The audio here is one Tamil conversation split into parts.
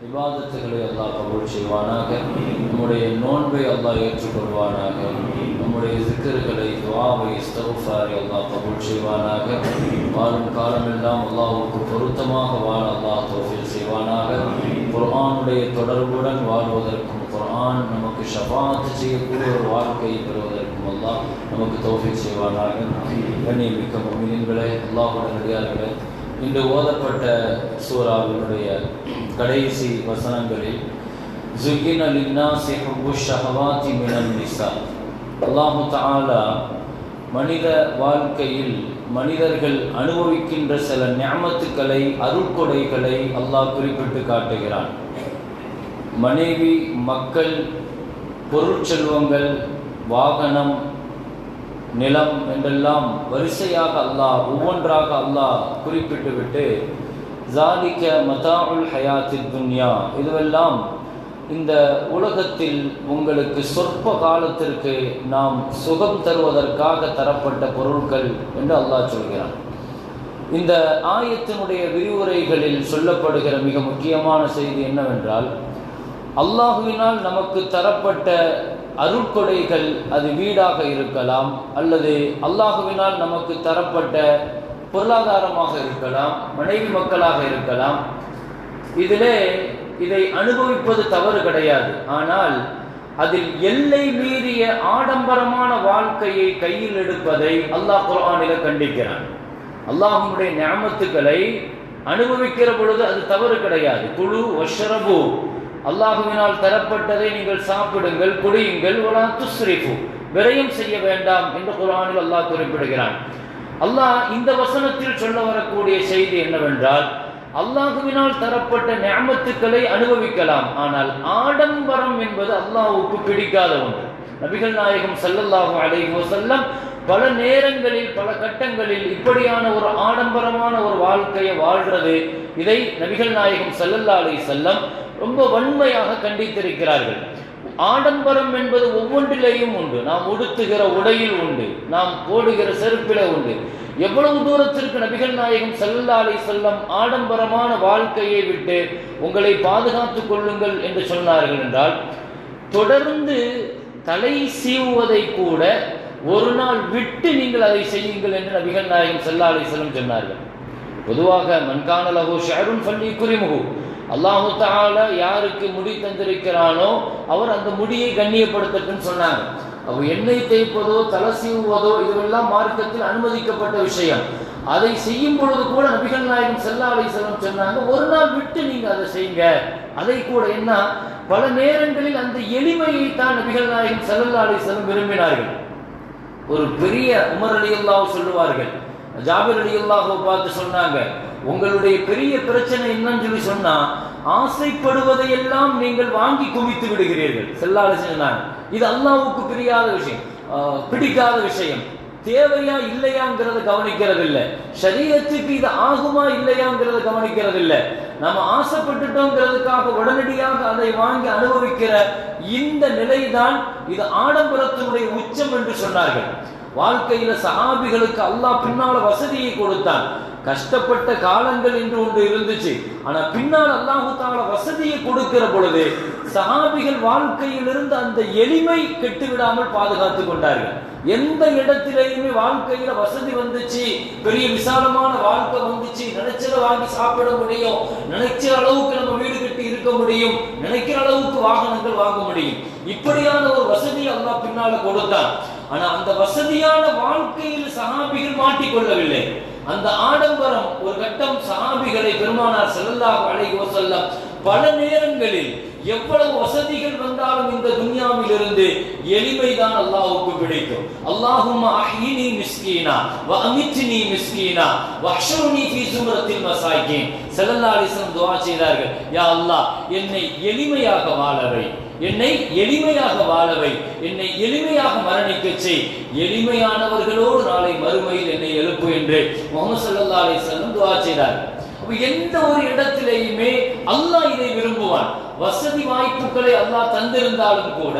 விவாதத்துகளை அல்லாஹ் கபூல் செய்வானாக. நம்முடைய நோன்பை அல்லாஹ் ஏற்றுக்கொள்வானாக. நம்முடைய சிக்கர்களை துவாவை இஸ்தகுஃபாரை அல்லாஹ் கபூல் செய்வானாக. வாழும் காலமெல்லாம் அல்லாஹுக்கு பொருத்தமாக வாழ அல்லாஹ் தௌஃபீல் செய்வானாக. குர்ஆனுடைய தொடர்புடன் வாழ்வதற்கும் குர்ஆன் நமக்கு ஷஃபாத் செய்யக்கூடிய ஒரு வாழ்க்கையை பெறுவதற்கும் அல்லாஹ் நமக்கு தௌஃபீல் செய்வானாக. கண்ணியமிக்க முமின்களே அல்லாஹுடன் நடிகார்களே இன்று ஓதப்பட்ட சூறாவினுடைய கடைசி வசனங்களில் ஜுகின லின்னாசி ஹுப்பு ஷஹவாதி மினன் நிசா. அல்லாஹு தாலா மனித வாழ்க்கையில் மனிதர்கள் அனுபவிக்கின்ற சில ஞாமத்துக்களை அருட்கொடைகளை அல்லாஹ் குறிப்பிட்டு காட்டுகிறான். மனைவி மக்கள் பொருட்செல்வங்கள் வாகனம் நிலம் என்றெல்லாம் வரிசையாக அல்லாஹ் ஒவ்வொன்றாக அல்லாஹ் குறிப்பிட்டு விட்டு ஜாலிக்க மதாவுல் ஹயாத்தி துன்யா இதுவெல்லாம் இந்த உலகத்தில் உங்களுக்கு சொற்ப காலத்திற்கு நாம் சுகம் தருவதற்காக தரப்பட்ட பொருட்கள் என்று அல்லாஹ் சொல்கிறான். இந்த ஆயத்தினுடைய விரிவுரைகளில் சொல்லப்படுகிற மிக முக்கியமான செய்தி என்னவென்றால் அல்லாஹுவினால் நமக்கு தரப்பட்ட அருட்கொடைகள் அது வீடாக இருக்கலாம் அல்லது அல்லாஹுவினால் நமக்கு தரப்பட்ட பொருளாதாரமாக இருக்கலாம் மனைவி மக்களாக இருக்கலாம். இதிலே இதை அனுபவிப்பது தவறு கிடையாது. ஆனால் அதில் எல்லை மீறிய ஆடம்பரமான வாழ்க்கையை கையில் எடுப்பதை அல்லாஹ் குரானில கண்டிக்கிறான். அல்லாஹுடைய ஞாமத்துக்களை அனுபவிக்கிற பொழுது அது தவறு கிடையாது. குழு ஒஷரபு அல்லாஹுவினால் தரப்பட்டதை நீங்கள் சாப்பிடுங்கள் குடியுங்கள் ஒலா துஸ்ரிஃபு விரயம் செய்ய வேண்டாம் என்று குரானில் அல்லாஹ் குறிப்பிடுகிறான். அல்லாஹ் இந்த வசனத்தில் சொல்ல வரக்கூடிய செய்தி என்னவென்றால் அல்லாஹுவினால் தரப்பட்ட ஞாபத்துக்களை அனுபவிக்கலாம். ஆனால் ஆடம்பரம் என்பது அல்லாஹுக்கு பிடிக்காத ஒன்று. நபிகள் நாயகம் சல்லல்லாஹும் அலைஹோ செல்லம் பல நேரங்களில் பல கட்டங்களில் இப்படியான ஒரு ஆடம்பரமான ஒரு வாழ்க்கையை வாழ்றது இதை நபிகள் நாயகம் சல்லல்லா அலை செல்லம் ரொம்ப வன்மையாக கண்டித்திருக்கிறார்கள். ஆடம்பரம் என்பது ஒவ்வொன்றிலேயும் உண்டு. நாம் உடுத்துகிற உடையில் உண்டு. நாம் போடுகிற செருப்பில உண்டு. எவ்வளவு தூரத்திற்கு நபிகள் நாயகம் செல்லாலை அலை செல்லம் ஆடம்பரமான வாழ்க்கையை விட்டு உங்களை பாதுகாத்துக் கொள்ளுங்கள் என்று சொன்னார்கள் என்றால் தொடர்ந்து தலை சீவுவதை கூட ஒரு நாள் விட்டு நீங்கள் அதை செய்யுங்கள் என்று நபிகள் நாயகம் செல்லாலை அலை செல்லம் சொன்னார்கள். பொதுவாக மன்கானலகு ஷஹருன் ஃபல்லி குறிமுகு அல்லாஹு தால யாருக்கு முடி தந்திருக்கிறானோ அவர் அந்த முடியை கண்ணியப்படுத்தட்டுன்னு சொன்னாங்க. அப்போ எண்ணெய் தேய்ப்பதோ தலை சீவுவதோ இதுவெல்லாம் மார்க்கத்தில் அனுமதிக்கப்பட்ட விஷயம். அதை செய்யும் பொழுது கூட நபிகள் நாயகம் செல்லா அலை செல்லம் சொன்னாங்க ஒரு நாள் விட்டு நீங்கள் அதை செய்யுங்க. அதை கூட என்ன பல நேரங்களில் அந்த எளிமையை தான் நபிகள் நாயகம் செல்லல்லா அலை செல்லம் விரும்பினார்கள். ஒரு பெரிய உமர் அலி அல்லாஹ் சொல்லுவார்கள். ஜாபிர் அலி அல்லாஹோ பார்த்து சொன்னாங்க உங்களுடைய பெரிய பிரச்சனை என்னன்னு சொல்லி சொன்னா ஆசைப்படுவதையெல்லாம் நீங்கள் வாங்கி குவித்து விடுகிறீர்கள். செல்லாத சொன்னாங்க இது அல்லாவுக்கு பிரியாத விஷயம். ஆஹ் பிடிக்காத விஷயம். தேவையா இல்லையாங்கிறத கவனிக்கிறது இல்லை சரீரத்துக்கு இது ஆகுமா இல்லையாங்கிறத கவனிக்கிறது இல்லை நம்ம ஆசைப்பட்டுட்டோங்கிறதுக்காக உடனடியாக அதை வாங்கி அனுபவிக்கிற இந்த நிலைதான் இது ஆடம்பரத்தினுடைய உச்சம் என்று சொன்னார்கள். வாழ்க்கையில சஹாபிகளுக்கு அல்லாஹ் பின்னால வசதியை கொடுத்தான். கஷ்டப்பட்ட காலங்கள் என்று ஒன்று இருந்துச்சு. ஆனா பின்னால் அல்லாஹு தால வசதியை கொடுக்கிற பொழுது சஹாபிகள் வாழ்க்கையிலிருந்து அந்த எளிமை கெட்டு விடாமல் பாதுகாத்து கொண்டார்கள். எந்த இடத்திலேயுமே வாழ்க்கையில வசதி வந்துச்சு. பெரிய விசாலமான வாழ்க்கை வந்துச்சு. நினைச்சத வாங்கி சாப்பிட முடியும். நினைச்ச அளவுக்கு நம்ம வீடு கட்டி இருக்க முடியும். நினைக்கிற அளவுக்கு வாகனங்கள் வாங்க முடியும். இப்படியான ஒரு வசதி அல்லாஹ் பின்னால கொடுத்தான். ஆனா அந்த வசதியான வாழ்க்கையில் சஹாபிகள் மாட்டிக்கொள்ளவில்லை. அந்த ஆடம்பரம் ஒரு கட்டம் சஹாபிகளை பெருமானார் ஸல்லல்லாஹு அலைஹி வஸல்லம் பல நேரங்களில் எவ்வளவு வசதிகள் வந்தாலும் இந்த துன்யாவில் இருந்து எளிமைதான் அல்லாஹுக்கு பிடிக்கும் அல்லாஹுமா அஹ்யினி மிஸ்கீனா வ அமித்னி மிஸ்கீனா வ அஹ்ஷுர்னி ஃபீ சும்ரத்தில் மசாகின் ஸல்லல்லாஹு அலைஹி வஸல்லம் துஆ செய்தார்கள். யா அல்லாஹ் என்னை எளிமையாக வாழவை என்னை எளிமையாக வாழவை என்னை எளிமையாக மரணிக்க செய். எளிமையானவர்களோடு நாளை மறுமையில் என்னை எழுப்பு என்று முகமது சல்லா அலி செல்லம் துவா செய்தார். எந்த ஒரு இடத்திலேயுமே அல்லாஹ் இதை விரும்புவான். வசதி வாய்ப்புகளை அல்லாஹ் தந்திருந்தாலும் கூட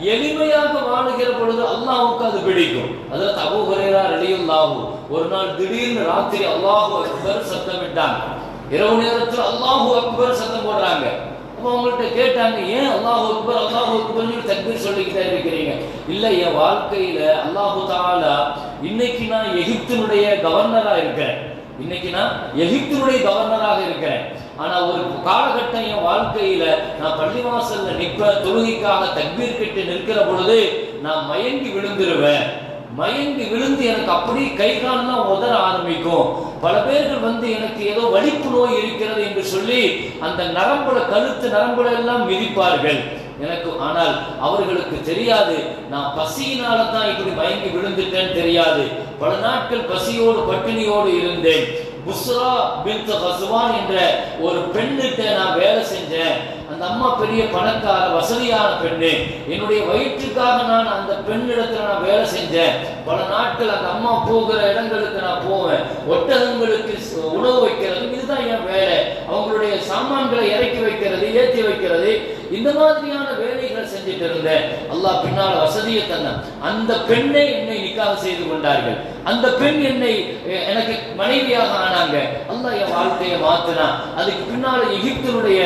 எளிமையாக வாழுகிற பொழுது அல்லாஹுக்கு அது பிடிக்கும். அதுல அபூ ஹுரைரா ரலியல்லாஹு ஒரு நாள் திடீர்னு ராத்திரி அல்லாஹு அக்பர் சத்தமிட்டாங்க. இரவு நேரத்தில் அல்லாஹு அக்பர் சத்தம் போடுறாங்க. அப்போ அவங்கள்ட்ட கேட்டாங்க ஏன் அல்லாஹ் அக்பர் அல்லாஹ் அக்பர்னு தக்பீர் சொல்லிக்கிட்டே இருக்கிறீங்க? இல்லை என் வாழ்க்கையில அல்லாஹு தாலா இன்னைக்கு நான் எகிப்தினுடைய கவர்னரா இருக்கிறேன். இன்னைக்கு நான் எகிப்தினுடைய கவர்னராக இருக்கிறேன். ஆனா ஒரு காலகட்டம் என் வாழ்க்கையில நான் பள்ளிவாசல்ல நிற்ப தொழுகைக்காக தக்பீர் கட்டி நிற்கிற பொழுது நான் மயங்கி விழுந்துருவேன். மயங்கி விழுந்து எனக்கு அப்படியே கை கால்லாம் உதற ஆரம்பிக்கும். பல பேர்கள் வந்து எனக்கு ஏதோ வலிப்பு நோய் இருக்கிறது என்று சொல்லி அந்த நரம்புல கழுத்து நரம்புல எல்லாம் மிதிப்பார்கள். எனக்கு ஆனால் அவர்களுக்கு தெரியாது. நான் பசியினால தான் இப்படி மயங்கி விழுந்துட்டேன்னு தெரியாது. பல நாட்கள் பசியோடு பட்டினியோடு இருந்தேன். புஸ்ரா பின் ஹசுவான் என்ற ஒரு பெண்ணிட்ட நான் வேலை செஞ்சேன். அந்த அம்மா பெரிய பணக்கார வசதியான பெண்ணு என்னுடைய வயிற்றுக்காக நான் அந்த பெண்ணிடத்துல நான் வேலை செஞ்சேன். பல நாட்கள் அந்த அம்மா போகிற இடங்களுக்கு நான் போவேன். ஒட்டகங்களுக்கு உணவு வைக்கிறது இதுதான் என் வேலை. அவங்களுடைய சாமான்களை இறக்கி வைக்கிறது ஏற்றி வைக்கிறது. இந்த மாதிரியான வேலைகளை செஞ்சுட்டு இருந்தேன். அல்லாஹ் பின்னால வசதியை தந்தேன். அந்த பெண்ணை என்னை நிக்காக செய்து கொண்டார்கள். அந்த பெண் என்னை எனக்கு மனைவியாக ஆனாங்க. அல்லாஹ் என் வாழ்க்கையை மாத்தினான் அதுக்கு பின்னால எகிப்தனுடைய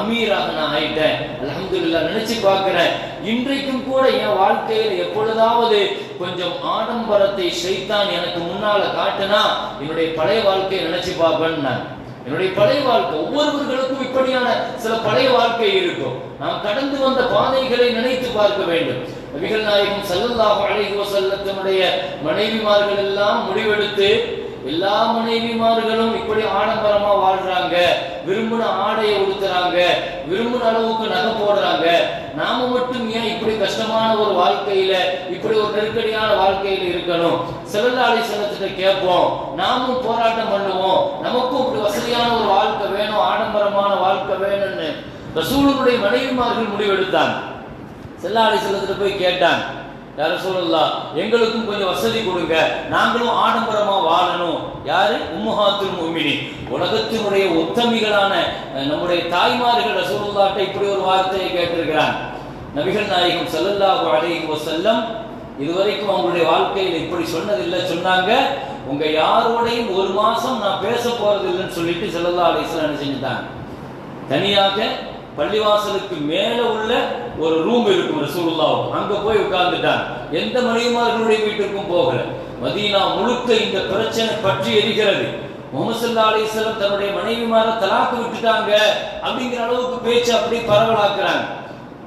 அமீராக நான் ஆயிட்டேன். அல்ஹம்துலில்லாஹ் நினைச்சு பார்க்கிறேன். இன்றைக்கும் கூட என் வாழ்க்கையில எப்பொழுதாவது கொஞ்சம் ஆடம்பரத்தை செய்தான் எனக்கு முன்னால காட்டுனா என்னுடைய பழைய வாழ்க்கையை நினைச்சு பார்ப்பேன் நான் என்னுடைய பழைய வாழ்க்கை ஒவ்வொருவர்களுக்கும் இப்படியான சில பழைய வாழ்க்கை இருக்கும். நாம் கடந்து வந்த பாதைகளை நினைத்து பார்க்க வேண்டும். நபிகள் நாயகம் சல்லல்லாஹு அலைஹி வசல்லத்தினுடைய மனைவிமார்கள் எல்லாம் முடிவெடுத்து எல்லா மனைவிமார்களும் இப்படி ஆடம்பரமா வாழ்றாங்க விரும்பின ஆடையை உடுத்துறாங்க விரும்பின அளவுக்கு நகை போடுறாங்க. நாம மட்டும் ஏன் இப்படி கஷ்டமான ஒரு வாழ்க்கையில இப்படி ஒரு நெருக்கடியான வாழ்க்கையில இருக்கணும்? செல்லல்லாளி செல்லத்திட்ட கேட்போம். நாமும் போராட்டம் பண்ணுவோம். நமக்கும் இப்படி வசதியான ஒரு வாழ்க்கை வேணும் ஆடம்பரமான வாழ்க்கை வேணும்னு. ரசூலுடைய மனைவிமார்கள் முடிவெடுத்தாங்க. செல்லாளி செல்லத்தில் போய் கேட்டான் யார சொல்லலாம் எங்களுக்கும் கொஞ்சம் வசதி கொடுங்க. நாங்களும் ஆடம்பரமாக வாழணும். யாரு? உம்முஹாத்துல் முமினி உலகத்தினுடைய உத்தமிகளான நம்முடைய தாய்மார்கள் ரசூலுல்லாட்ட இப்படி ஒரு வார்த்தையை கேட்டிருக்கிறான். நபிகள் நாயகம் செல்லல்லாஹு அலைஹி செல்லம் இதுவரைக்கும் அவங்களுடைய வாழ்க்கையில் இப்படி சொன்னதில்லை. சொன்னாங்க உங்க யாரோடையும் ஒரு மாசம் நான் பேச போறது இல்லைன்னு சொல்லிட்டு செல்லல்லா அலைஹி என்ன செஞ்சுட்டாங்க? தனியாக பள்ளிவாசலுக்கு மேல உள்ள ஒரு ரூம் இருக்கும் ரசூலுல்லாஹ். அங்க போய் உட்கார்ந்துட்டாங்க எந்த மனைவிமார்களுடைய வீட்டுக்கும் போகல. மதீனா முழுக்க இந்த பிரச்சனை பற்றி எரிகிறது. முகமது அலிஸ்லம் தன்னுடைய மனைவிமார தலாக்கு விட்டுட்டாங்க அப்படிங்கிற அளவுக்கு பேச்சு அப்படி பரவலாக்குறாங்க.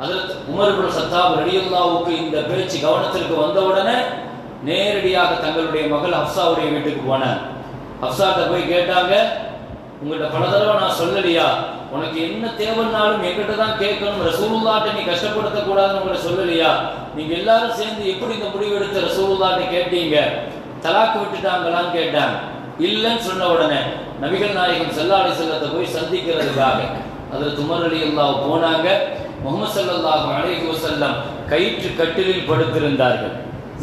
அதுல உமர் சத்தாப் ரலியல்லாஹுக்கு இந்த பேச்சு கவனத்திற்கு வந்தவுடனே நேரடியாக தங்களுடைய மகள் ஹப்சாவுடைய வீட்டுக்கு போனார் ஹப்சாட்ட போய் கேட்டாங்க உங்கள்கிட்ட பல தடவை நான் சொல்லலையா? உனக்கு என்ன தேவைன்னாலும் எங்கிட்ட தான் கேட்கணும். ரசூலுல்லாட்ட நீ கஷ்டப்படுத்த கூடாதுன்னு உங்களை சொல்லலையா? நீங்க எல்லாரும் சேர்ந்து எப்படி இந்த முடிவு எடுத்த ரசூலுல்லாட்ட கேட்டீங்க? தலாக்கு விட்டுட்டாங்களான்னு கேட்டாங்க. இல்லைன்னு சொன்ன உடனே நபிகள் நாயகம் செல்லாடி செல்லத்தை போய் சந்திக்கிறதுக்காக அதில் துமர் அலி அல்லாஹ் போனாங்க. முகமது ஸல்லல்லாஹு அலேஹி வசல்லம் கயிற்று கட்டிலில் படுத்திருந்தார்கள்.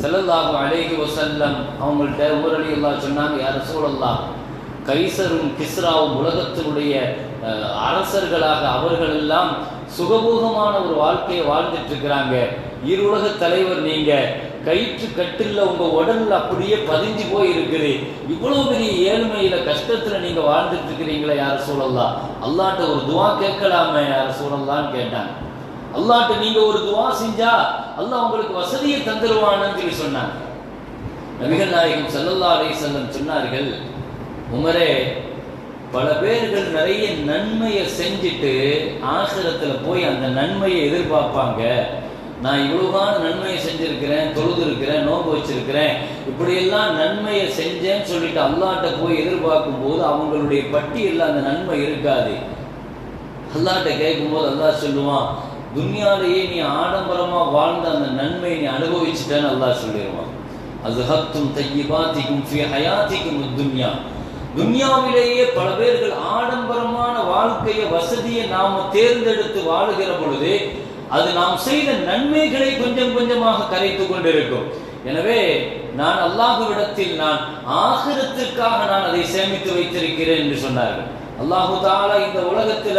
செல்லல்லாஹும் அலேஹி வசல்லம் அவங்கள்ட்ட உமர் அலி அல்லாஹ் சொன்னாங்க யார் சூழல்லாம் கைசரும் கிஸ்ராவும் உலகத்தினுடைய அரசர்களாக அவர்கள் எல்லாம் சுகபோகமான ஒரு வாழ்க்கையை வாழ்ந்துட்டு இருக்கிறாங்க இருலக தலைவர் நீங்க கயிற்று கட்டில் உங்க உடல்ல அப்படியே பதிஞ்சு போய் இருக்குது இவ்வளவு பெரிய ஏழ்மையில கஷ்டத்துல நீங்க வாழ்ந்துட்டு இருக்கிறீங்களா யார சூழல்லாம் அல்லாட்ட ஒரு துவா கேட்கலாமே யார சூழல்லான்னு கேட்டாங்க. அல்லாட்ட நீங்க ஒரு துவா செஞ்சா அல்லாஹ் உங்களுக்கு வசதியை தந்துருவானு சொல்லி சொன்னாங்க. நபிகள் நாயகம் ஸல்லல்லாஹு அலைஹி சொன்னார்கள் உமரே பல பேர்கள் நிறைய நன்மையை செஞ்சுட்டு ஆசிரத்துல போய் அந்த நன்மையை எதிர்பார்ப்பாங்க. நான் இவ்வளவுதான் நன்மையை செஞ்சிருக்கிறேன் தொழுது இருக்கிறேன் நோன்பு வச்சிருக்கிறேன். இப்படியெல்லாம் நன்மையை செஞ்சேன்னு சொல்லிட்டு அல்லாட்ட போய் எதிர்பார்க்கும் போது அவங்களுடைய பட்டியலில் அந்த நன்மை இருக்காது. அல்லாட்ட கேட்கும்போது அல்லா சொல்லுவான் துன்யாலேயே நீ ஆடம்பரமா வாழ்ந்த அந்த நன்மையை நீ அனுபவிச்சுட்டேன்னு அல்லா சொல்லிடுவான். அது ஹத்தும் தையி பாத்திக்கும் ஹயாத்திக்கும் துன்யா துன்யாவிலேயே பல பேர்கள் ஆடம்பரமான வாழ்க்கையை வசதியை நாம் தேர்ந்தெடுத்து வாழுகிற பொழுது அது நாம் செய்த நன்மைகளை கொஞ்சம் கொஞ்சமாக கரைத்து கொண்டிருக்கும். எனவே நான் அல்லாஹுவிடத்தில் நான் ஆகிரத்திற்காக நான் அதை சேமித்து வைத்திருக்கிறேன் என்று சொன்னார்கள். அல்லாஹு தாலா இந்த உலகத்துல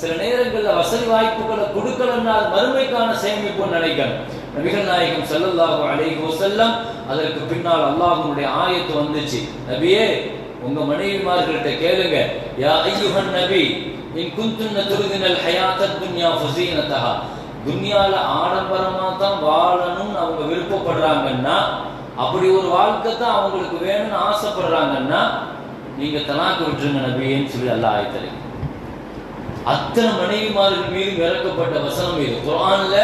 சில நேரங்களில் வசதி வாய்ப்புகளை கொடுக்கலன்னா மறுமைக்கான சேமிப்புன்னு நினைக்கணும். நபிகள் நாயகம் ஸல்லல்லாஹு அலைஹி அதற்கு பின்னால் அல்லாஹுடைய ஆயத்து வந்துச்சு. நபியே உங்க மனைவிமார்கள்ட்ட கேளுங்க. யா ஐயுஹன் நபி இன் குந்துன்ன துருதினல் ஹயாத்தத் துன்யா ஃபுசீனத்தஹா துன்யால ஆடம்பரமா தான் வாழணும்னு அவங்க விருப்பப்படுறாங்கன்னா அப்படி ஒரு வாழ்க்கை தான் அவங்களுக்கு வேணும்னு ஆசைப்படுறாங்கன்னா நீங்க தலாக்கு விட்டுருங்க நபின்னு சொல்லி அல்லாஹ் ஆயத்தலை அத்தனை மனைவிமார்கள் மீது இறக்கப்பட்ட வசனம் இது. குரான்ல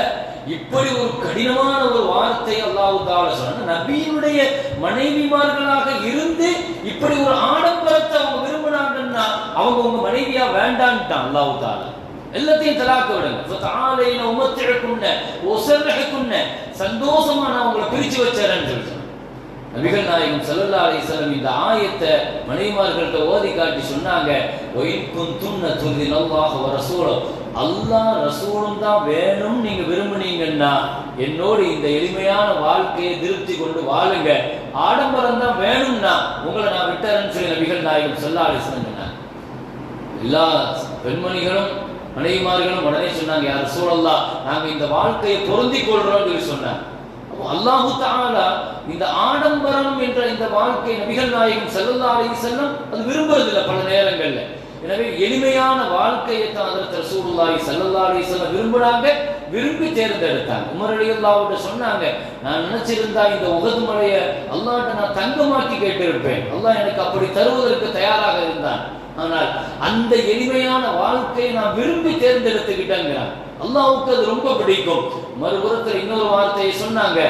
இப்படி ஒரு கடினமான ஒரு வார்த்தை அல்லாஹ் தால சொன்ன நபியினுடைய மனைவிமார்களாக இருந்து இப்படி ஒரு ஆடம்பரத்தை அவங்க விரும்பினாங்கன்னா அவங்க உங்க மனைவியா வேண்டான்ட்டான் அல்லாஹ் தால எல்லாத்தையும் தலாக்க விடுங்க. ஃபதஆலைன உமத்திழக்குன்ன ஒசர்ஹக்குன்ன சந்தோஷமா நான் உங்களை பிரிச்சு வச்சறேன்னு சொல்லி நபிகள் நாயகம் ஸல்லல்லாஹு அலி செல்லம் இந்த ஆயத்தை மனைவிமார்கள்ட்ட ஓதி காட்டி சொன்னாங்க ஒயின் குந்துன்ன நல்லாக வர ரசூலு. அல்லாஹ் ரசூலும் தான் வேணும் நீங்க விரும்புனீங்கன்னா என்னோடு இந்த எளிமையான வாழ்க்கையை திருப்தி கொண்டு வாழுங்க. ஆடம்பரம் தான் வேணும்னா உங்களை நான் விட்டுறேன்னு சொல்லி நபிகள் நாயகம் ஸல்லல்லாஹு அலைஹி எல்லா பெண்மணிகளும் மனைவிமார்களும் உடனே சொன்னாங்க யார் சூழல்லா நாங்க இந்த வாழ்க்கையை பொருந்தி கொள்றோம் சொல்லி சொன்னாங்க. அல்லாஹு தாலா இந்த ஆடம்பரம் என்ற இந்த வாழ்க்கை நபிகள் நாயகம் ஸல்லல்லாஹு அலைஹி வஸல்லம் அது விரும்புறதில்லை பல நேரங்கள்ல. எனவே எளிமையான வாழ்க்கையை தான் அதற்கு ரசூலுல்லாஹி ஸல்லல்லாஹு அலைஹி வஸல்லம் விரும்புறாங்க விரும்பி தேர்ந்தெடுத்தாங்க. உமர் ரலியல்லாஹு சொன்னாங்க நான் நினைச்சிருந்தா இந்த உகது மலையை அல்லாஹ்ட்ட நான் தங்கமாக்கி கேட்டிருப்பேன். அல்லாஹ் எனக்கு அப்படி தருவதற்கு தயாராக இருந்தான். ஆனால் அந்த எளிமையான வாழ்க்கையை நான் விரும்பி தேர்ந்தெடுத்துக்கிட்டேங்கிறான். அல்லாவுக்கு அது ரொம்ப பிடிக்கும். மறுபுறத்தில் இன்னொரு வார்த்தையை சொன்னாங்க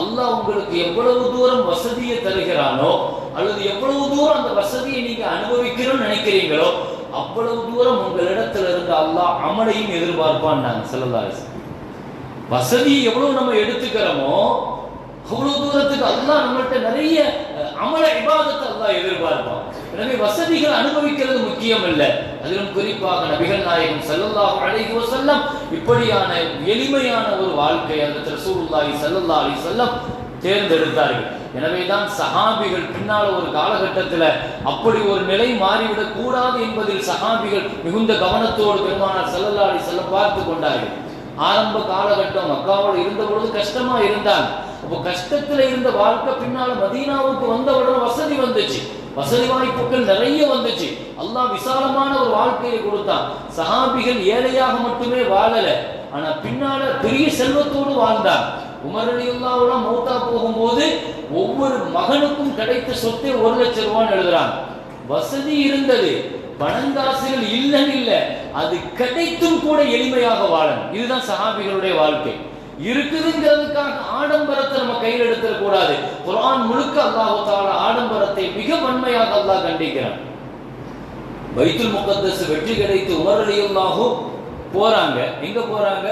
அல்லாஹ் உங்களுக்கு எவ்வளவு தூரம் வசதியை தருகிறானோ அல்லது எவ்வளவு தூரம் அந்த வசதியை நீங்க அனுபவிக்கணும்னு நினைக்கிறீங்களோ அவ்வளவு தூரம் உங்களிடத்துல இருந்து அல்லாஹ் அமலையும் எதிர்பார்ப்பான் நாங்க செல்லல்லாரு வசதியை எவ்வளவு நம்ம எடுத்துக்கிறோமோ அவ்வளவு தூரத்துக்கு அல்லாஹ் நம்மள்ட்ட நிறைய அமல இபாதத்தை அல்லாஹ் எதிர்பார்ப்பான். எனவே வசதிகள் அனுபவிக்கிறது முக்கியம் இல்லை. அதிலும் குறிப்பாக நபிகள் நாயகம் ஸல்லல்லாஹு அலைஹி செல்லம் இப்படியான எளிமையான ஒரு வாழ்க்கை அந்த ரசூலுல்லாஹி ஸல்லல்லாஹு அலைஹி தேர்ந்தெடுத்தார்கள். எனவேதான் சஹாபிகள் பின்னால் ஒரு காலகட்டத்தில் அப்படி ஒரு நிலை மாறிவிடக் கூடாது என்பதில் சஹாபிகள் மிகுந்த கவனத்தோடு பெருமானார் செல்லல்லாடி செல்ல பார்த்து கொண்டார்கள். ஆரம்ப காலகட்டம் மக்காவோடு இருந்த பொழுது கஷ்டமா இருந்தாங்க. அப்போ கஷ்டத்துல இருந்த வாழ்க்கை பின்னால மதீனாவுக்கு வந்தவுடன் வசதி வந்துச்சு. வசதி வாய்ப்புகள் நிறைய வந்துச்சு. அல்லாஹ் விசாலமான ஒரு வாழ்க்கையை கொடுத்தான். சஹாபிகள் ஏழையாக மட்டுமே வாழல. ஆனா பின்னால பெரிய செல்வத்தோடு வாழ்ந்தாங்க உமர் மௌத்தா போகும்போது ஒவ்வொரு மகனுக்கும் கிடைத்த சொத்தை ஒரு லட்சம் ரூபான்னு எழுதுறாங்க. வசதி இருந்தது பணங்காசுகள் இல்லைன்னு இல்லை அது கிடைத்தும் கூட எளிமையாக வாழணும். இதுதான் சஹாபிகளுடைய வாழ்க்கை. இருக்குதுங்கிறதுக்காக ஆடம்பரத்தை நம்ம கையில் எடுத்துட கூடாது. குரான் முழுக்க அல்லாஹால ஆடம்பரத்தை மிக வன்மையாக அல்லாஹ் கண்டிக்கிறான். வைத்துல் முகத்தஸ் வெற்றி கிடைத்து உமரடியுல்லாகும் போறாங்க. எங்க போறாங்க?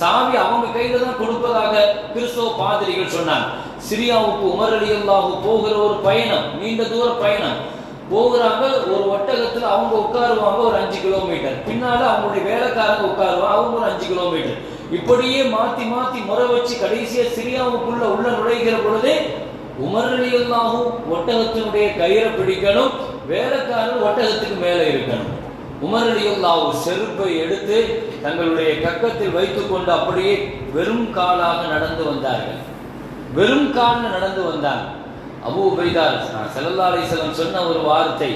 சாவி அவங்க கையில தான் கொடுப்பதாக கிறிஸ்தவ பாதிரிகள் சொன்னாங்க. சிரியாவுக்கு உமர் அலியுல்லாஹு போகிற ஒரு பயணம் நீண்ட தூர பயணம். போகிறாங்க ஒரு ஒட்டகத்துல அவங்க உட்காருவாங்க ஒரு அஞ்சு கிலோமீட்டர். பின்னால அவங்களுடைய வேலைக்காரங்க உட்காருவாங்க அவங்க ஒரு அஞ்சு கிலோமீட்டர். இப்படியே மாத்தி மாத்தி முறை வச்சு கடைசியா சிரியாவுக்குள்ள உள்ள நுழைகிற பொழுதே உமர் அலியுல்லாஹு ஒட்டகத்தினுடைய கயிறை பிடிக்கணும் வேலைக்காரர் ஒட்டகத்துக்கு மேலே இருக்கணும். உமர் செருப்பை எடுத்து தங்களுடைய கக்கத்தில் வைத்துக்கொண்டு அப்படியே வெறும் காலாக நடந்து வந்தார்கள். வெறும் காலில் நடந்து வந்தாங்க. அபு உபைதார் செல்லல்லா அலிசல்லம் சொன்ன ஒரு வார்த்தை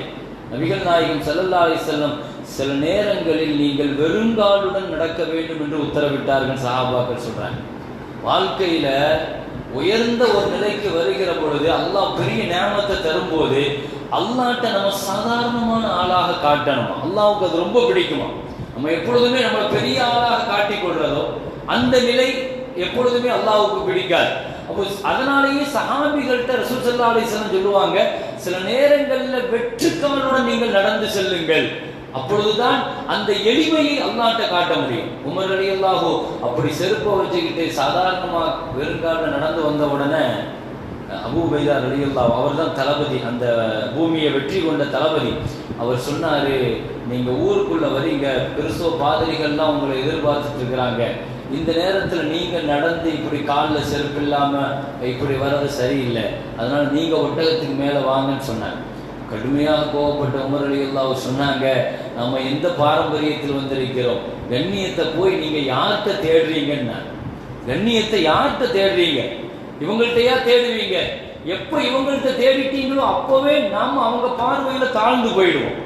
நபிகள் நாயகம் செல்லல்லா அலிசல்லம் சில நேரங்களில் நீங்கள் வெறுங்காலுடன் நடக்க வேண்டும் என்று உத்தரவிட்டார்கள் சஹாபாக்கள் சொல்றாங்க. வாழ்க்கையில உயர்ந்த ஒரு நிலைக்கு வருகிற பொழுது அல்லாஹ் பெரிய நேமத்தை தரும்போது அல்லாட்ட நம்ம சாதாரணமான ஆளாக காட்டணும்? அல்லாவுக்கு அது ரொம்ப பிடிக்குமா? நம்ம எப்பொழுதுமே நம்மளை பெரிய ஆளாக காட்டிக் கொள்றதோ அந்த நிலை எப்பொழுதுமே அல்லாவுக்கு பிடிக்காது. அப்போ அதனாலேயே சஹாபிகள்கிட்ட ரசூல் சல்லா அலிஸ்லாம் சொல்லுவாங்க சில நேரங்களில் வெற்றுக்கவனுடன் நீங்கள் நடந்து செல்லுங்கள். அப்பொழுதுதான் அந்த எளிமையை அல்லாட்ட காட்ட முடியும். உமர் அலி அல்லாஹோ அப்படி செருப்பை வச்சுக்கிட்டு சாதாரணமாக வெறுங்கால நடந்து வந்த உடனே அபு அலி அல்லாஹ் அவர் தான் தளபதி. அந்த பூமியை வெற்றி கொண்ட தளபதி. அவர் சொன்னார் நீங்கள் ஊருக்குள்ளே வரீங்க பெருசோ பாதிரிகள்லாம் உங்களை எதிர்பார்த்துட்டு இருக்கிறாங்க. இந்த நேரத்தில் நீங்கள் நடந்து இப்படி காலில் செருப்பு இல்லாமல் இப்படி வர்றது சரியில்லை. அதனால் நீங்கள் ஒட்டகத்துக்கு மேலே வாங்கன்னு சொன்னாங்க கடுமையாக கோவப்பட்ட உமர் அலி அவர் சொன்னாங்க நம்ம எந்த பாரம்பரியத்தில் வந்திருக்கிறோம்? கண்ணியத்தை போய் நீங்கள் யார்கிட்ட தேடுறீங்கன்னா கண்ணியத்தை யார்கிட்ட தேடுறீங்க? இவங்கள்ட்டையா தேடுவீங்க? எப்போ இவங்கள்ட்ட தேடிட்டீங்களோ அப்பவே நாம் அவங்க பார்வையில தாழ்ந்து போயிடுவோம்.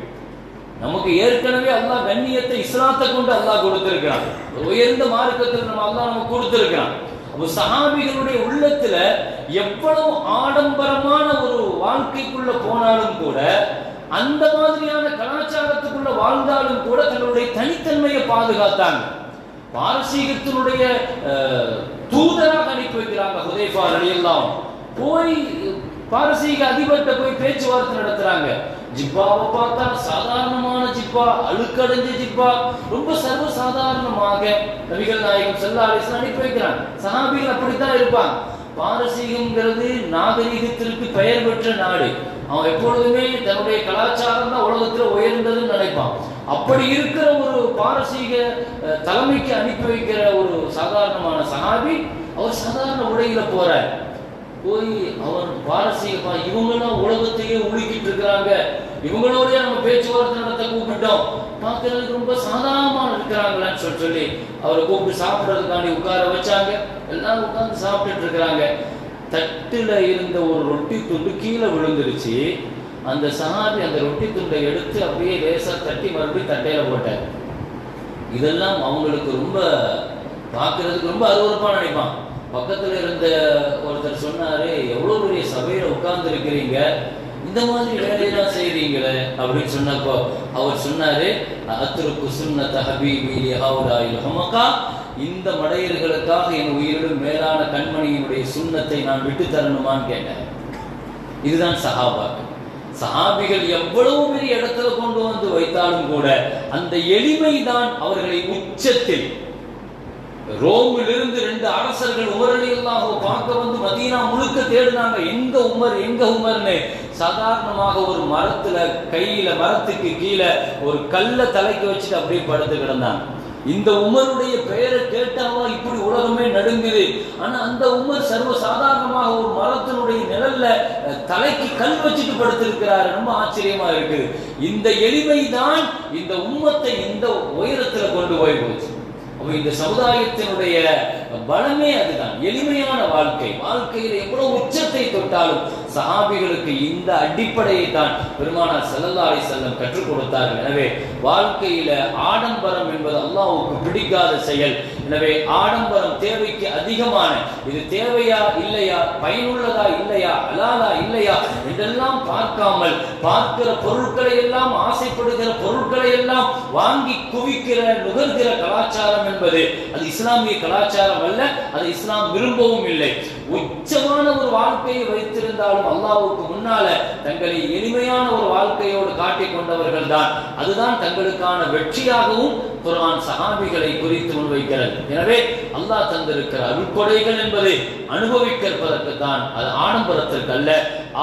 நமக்கு ஏற்கனவே அல்லாஹ் கண்ணியத்தை இஸ்லாத்தை கொண்டு அல்லாஹ் கொடுத்திருக்கிறான். உயர்ந்த மார்க்கத்தில் நம்ம அல்லாஹ் நமக்கு கொடுத்திருக்கிறான். அப்போ சஹாபிகளுடைய உள்ளத்துல எவ்வளவு ஆடம்பரமான ஒரு வாழ்க்கைக்குள்ள போனாலும் கூட அந்த மாதிரியான கலாச்சாரத்துக்குள்ள வாழ்ந்தாலும் கூட தன்னுடைய தனித்தன்மையை பாதுகாத்தாங்க. பாரசீகத்தினுடைய அஹ், தூதராக அனுப்பி வைக்கிறாங்க ஹுதேஃபா ரலியல்லாஹு போய் பாரசீக அதிபர்கிட்ட போய் பேச்சுவார்த்தை நடத்துறாங்க. ஜிப்பாவை பார்த்தா சாதாரணமான ஜிப்பா அழுக்கடைஞ்ச ஜிப்பா ரொம்ப சர்வ சாதாரணமாக நபிகள் நாயகம் செல்லா அனுப்பி வைக்கிறாங்க. சஹாபிகள் அப்படித்தான் இருப்பாங்க. பாரசீகம்ங்கிறது நாகரிகத்திற்கு பெயர் பெற்ற நாடு. அவன் எப்பொழுதுமே தன்னுடைய கலாச்சாரம் தான் உலகத்துல உயர்ந்ததுன்னு நினைப்பான். அப்படி இருக்கிற ஒரு பாரசீக தலைமைக்கு அனுப்பி வைக்கிற ஒரு சாதாரணமான சகாபி அவர் சாதாரண உடையில போறார். போய் அவர் பாரசீக இவங்கெல்லாம் உலகத்தையே உழுக்கிட்டு இருக்கிறாங்க. இவங்களோடய நம்ம பேச்சுவார்த்தை நடத்த கூப்பிட்டோம். பார்க்கறதுக்கு ரொம்ப சாதாரணமாக இருக்கிறாங்களான்னு சொல்லி சொல்லி அவரை கூப்பிட்டு சாப்பிட்றதுக்காண்டி உட்கார வச்சாங்க. எல்லாரும் உட்காந்து சாப்பிட்டுட்டு இருக்கிறாங்க. தட்டுல இருந்த ஒரு ரொட்டி துண்டு கீழே விழுந்துருச்சு. அந்த சஹாபி அந்த ரொட்டி துண்டை எடுத்து அப்படியே லேசா தட்டி மறுபடியும் தட்டையில போட்டார். இதெல்லாம் அவங்களுக்கு ரொம்ப பார்க்கறதுக்கு ரொம்ப அருவறுப்பாக நினைப்பான். பக்கத்துல இருந்த ஒருத்தர் சொன்னாரு எவ்வளவு பெரிய சபையில உட்கார்ந்து இருக்கிறீங்க இந்த மாதிரி வேலையெல்லாம் செய்கிறீங்களே அப்படின்னு சொன்னப்போ அவர் சொன்னாரு அத்துருக்கு சுன்னத ஹபீபி லிஹாவுலாயில் ஹமக்கா இந்த மடையர்களுக்காக என் உயிரிடும் மேலான கண்மணியினுடைய சுண்ணத்தை நான் விட்டு தரணுமான்னு கேட்டேன் இதுதான் சஹாபாக்கள். சஹாபிகள் எவ்வளவு பெரிய இடத்துல கொண்டு வந்து வைத்தாலும் கூட அந்த எளிமைதான் அவர்களை உச்சத்தில். ரோமிலிருந்து ரெண்டு அரசர்கள் உமரலி அல்லாஹோ பார்க்க வந்து மதீனா முழுக்க தேடினாங்க. எங்க உமர் எங்க உமர்னு. சாதாரணமாக ஒரு மரத்துல கையில மரத்துக்கு கீழே ஒரு கல்ல தலைக்கு வச்சுட்டு அப்படியே படுத்து கிடந்தாங்க. இந்த உமருடைய பெயரை கேட்டாவா இப்படி உலகமே நடுங்குது. ஆனா அந்த உமர் சர்வ சாதாரணமாக ஒரு மரத்தினுடைய நிழல்ல தலைக்கு கல் வச்சுட்டு படுத்திருக்கிறாரு. ரொம்ப ஆச்சரியமா இருக்குது இந்த எளிமை தான் இந்த உம்மத்தை இந்த உயரத்துல கொண்டு போய் போச்சு. அப்ப இந்த சமுதாயத்தினுடைய பலமே அதுதான். எளிமையான வாழ்க்கை. வாழ்க்கையில எவ்வளவு உச்சத்தை தொட்டாலும் சஹாபிகளுக்கு இந்த அடிப்படையை தான் பெருமானார் ஸல்லல்லாஹு அலைஹி செல்லம் கற்றுக் கொடுத்தார் எனவே வாழ்க்கையில ஆடம்பரம் என்பது அல்லாவுக்கு பிடிக்காத செயல். எனவே ஆடம்பரம் தேவைக்கு அதிகமான இது தேவையா இல்லையா பயனுள்ளதா இல்லையா அலாதா இல்லையா இதெல்லாம் பார்க்காமல் பார்க்கிற பொருட்களை எல்லாம் ஆசைப்படுகிற பொருட்களை எல்லாம் வாங்கி குவிக்கிற நுகர்கிற கலாச்சாரம் என்பது அது இஸ்லாமிய கலாச்சாரம் அல்ல அது இஸ்லாம் விரும்பவும் இல்லை. உச்சமான ஒரு வாழ்க்கையை வைத்திருந்தாலும் அல்லாவுக்கு முன்னால தங்களை எளிமையான ஒரு வாழ்க்கையோடு காட்டிக் கொண்டவர்கள் தான் அதுதான் தங்களுக்கான வெற்றியாகவும் குரான் சகாபிகளை குறித்து முன்வைக்கிறது. எனவே அல்லாஹ் தந்திருக்கிற அருட்கொடைகள் என்பதை அனுபவிக்கிறதற்கு தான் அது ஆடம்பரத்திற்கு அல்ல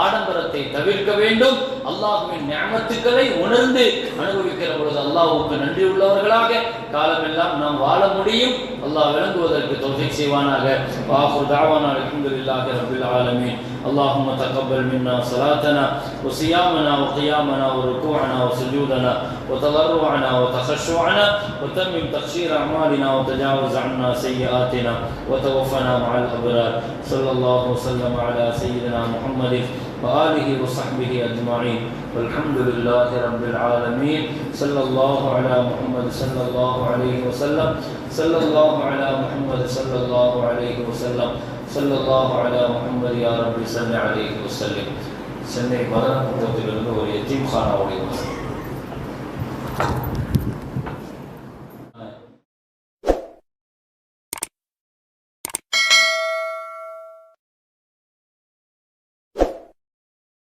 ஆடம்பரத்தை தவிர்க்க வேண்டும். அல்லாஹுவின் ஞாபத்துக்களை உணர்ந்து அனுபவிக்கிற பொழுது அல்லாஹுக்கு நன்றி உள்ளவர்களாக காலமெல்லாம் நாம் வாழ முடியும். அல்லாஹ் விளங்குவதற்கு தொகை செய்வானாக. பாபு தாவானா அல்ஹம்துலில்லாஹி ரப்பில் اللهم تقبل منا صلاتنا وصيامنا وقيامنا وركوعنا وسجودنا وتضرعنا وتخشعنا وتمم تقشير أعمالنا وتجاوز عنا سيئاتنا وتوفنا مع الأبرار. صلى الله وسلم على سيدنا محمد وآله وصحبه أجمعين. والحمد لله رب العالمين. صلى الله على محمد صلى الله عليه وسلم. صلى الله على محمد صلى الله عليه وسلم. صلى الله على محمد يا رب صل عليه وسلم. سنة بنا قوة النور يتيم خانا ولي وسلم